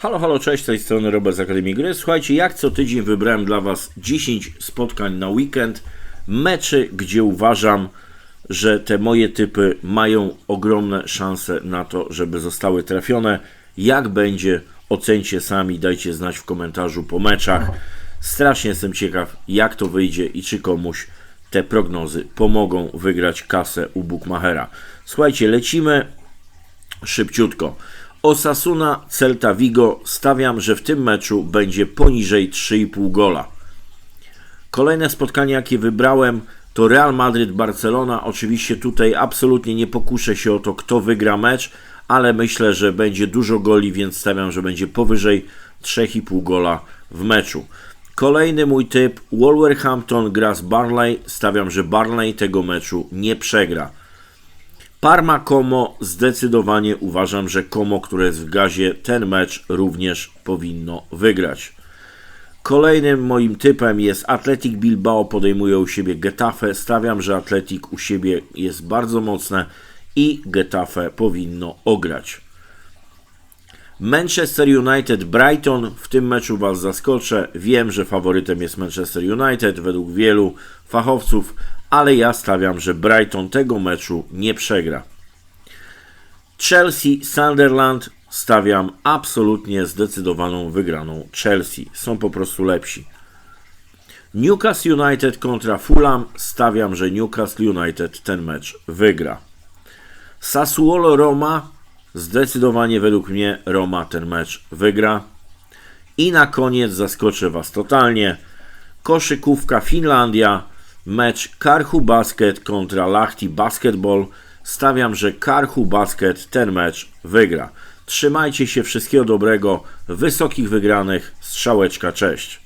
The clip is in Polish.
Halo, halo, cześć, z tej strony Robert z Akademii Gry. Słuchajcie, jak co tydzień wybrałem dla Was 10 spotkań na weekend, meczy, gdzie uważam, że te moje typy mają ogromne szanse na to, żeby zostały trafione. Jak będzie, ocencie sami, dajcie znać w komentarzu po meczach. Strasznie jestem ciekaw, jak to wyjdzie i czy komuś te prognozy pomogą wygrać kasę u Bookmachera. Słuchajcie, lecimy szybciutko. Osasuna Celta Vigo stawiam, że w tym meczu będzie poniżej 3,5 gola. Kolejne spotkanie, jakie wybrałem, to Real Madryt-Barcelona. Oczywiście tutaj absolutnie nie pokuszę się o to, kto wygra mecz, ale myślę, że będzie dużo goli, więc stawiam, że będzie powyżej 3,5 gola w meczu. Kolejny mój typ, Wolverhampton gra z Barley. Stawiam, że Barley tego meczu nie przegra. Parma Como zdecydowanie uważam, że Como, które jest w gazie, ten mecz również powinno wygrać. Kolejnym moim typem jest Athletic Bilbao, podejmuje u siebie Getafe. Stawiam, że Athletic u siebie jest bardzo mocne i Getafe powinno ograć. Manchester United Brighton. W tym meczu Was zaskoczę. Wiem, że faworytem jest Manchester United według wielu fachowców, ale ja stawiam, że Brighton tego meczu nie przegra. Chelsea Sunderland stawiam absolutnie zdecydowaną wygraną Chelsea. Są po prostu lepsi. Newcastle United kontra Fulham stawiam, że Newcastle United ten mecz wygra. Sassuolo Roma zdecydowanie według mnie Roma ten mecz wygra. I na koniec zaskoczę Was totalnie. Koszykówka Finlandia, mecz Karhu Basket kontra Lahti Basketball. Stawiam, że Karhu Basket ten mecz wygra. Trzymajcie się, wszystkiego dobrego, wysokich wygranych, strzałeczka, cześć.